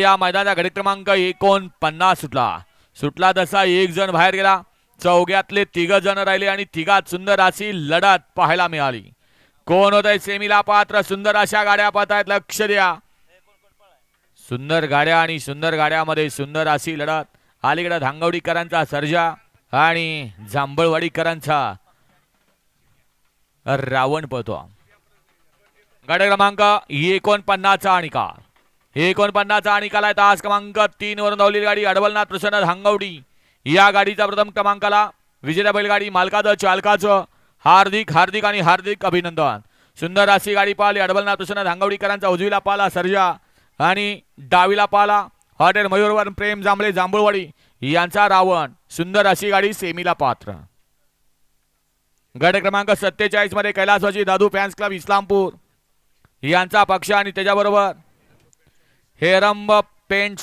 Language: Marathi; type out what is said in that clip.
या मैदानाचा घडी क्रमांक एकोणपन्नास सुटला. सुटला तसा एक जण बाहेर गेला. चौघ्यातले तिघ जण राहिले आणि तिघात सुंदर अशी लढत पाहायला मिळाली. कोण होत आहे सेमीला पात्र? सुंदर अशा गाड्या पाहतायत. लक्ष द्या. सुंदर गाड्या आणि सुंदर गाड्यामध्ये सुंदर अशी लढत. अलीकडे धांगवडीकरांचा सर्जा आणि जांभळवाडीकरांचा रावण पळतो. गाड्या क्रमांक एकोणपन्नासचा का एकोणपन्नासचा निकाल आहे. तास क्रमांक तीन वरून धावलेली गाडी अडवलनाथ प्रसन्न धांगवडी या गाडीचा प्रथम क्रमांकाला विजेता बैलगाडी मालकाचं चालकाचं हार्दिक हार्दिक आणि हार्दिक अभिनंदन. सुंदर अशी गाडी पाहिली. अडवलनाथ प्रसन्न हांगवडीकरांचा उजवीला पाला सर्जा आणि डावीला पाला हॉटेल मयूरवर प्रेम जांभळे जांभूळवाडी यांचा रावण. सुंदर अशी गाडी सेमीला पात्र. गट क्रमांक सत्तेचाळीसमध्ये कैलासवाची दादू फॅन्स क्लब इस्लामपूर. यांचा पक्ष आणि त्याच्याबरोबर हेरंब पेंट